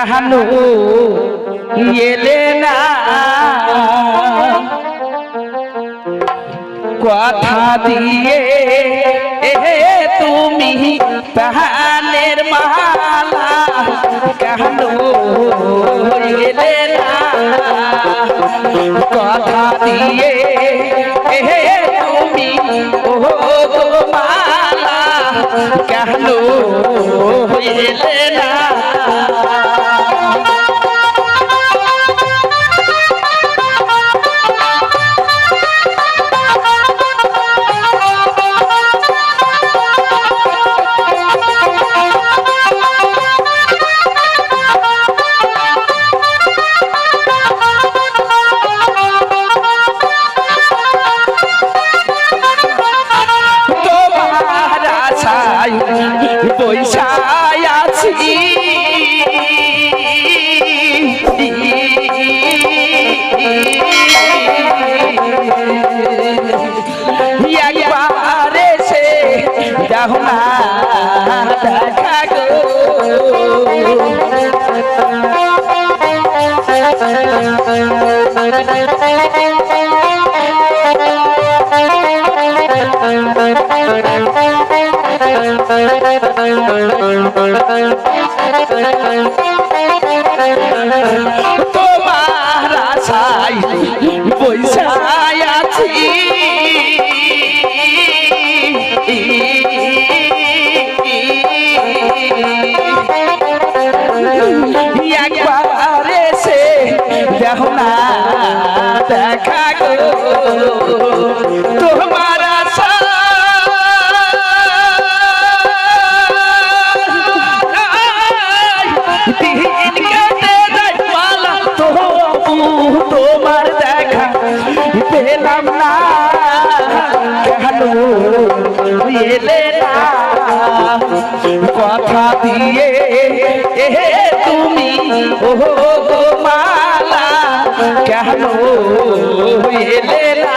কেন এলে না। কথা দিয়ে তুমি প্রাণের মালা কেন এলে না। কথা দিয়ে তুমি ও মালা কেন এলে না। আশায় বৈশায় আছি। একবার এসে যাও না দেখা গো। তোমার আশায় বৈশায় আছি। একবার এসে দেখো না দেখা গো। তোমার তোমার দেখা পেলাম না। কেন এলে না? কথা দিয়ে তুমি ও গো মালা, কেন এলে না?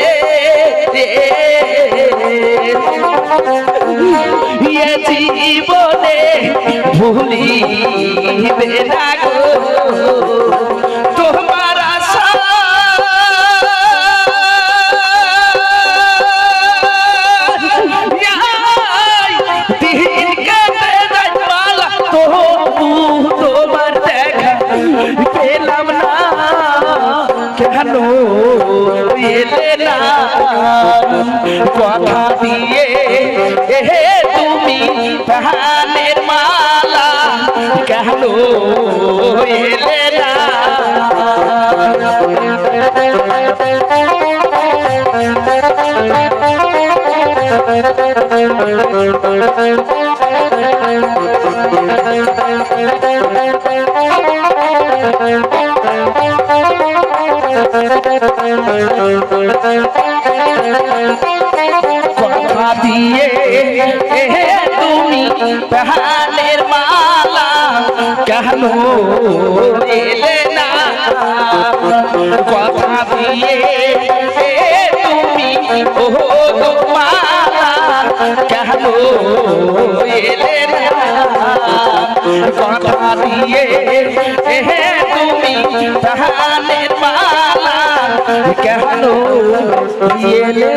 ভুলিবে না গো তোমার আশা তোমার দেখা পেলাম না কেন এলে না কথা দিয়ে তুমি মালা কেন এলে না। দিয়ে তুমি প্রাণের মালা কেন এলে না কথা দিয়ে তুমি ও মালা কেন এলে না কথা দিয়ে তুমি কেন এলে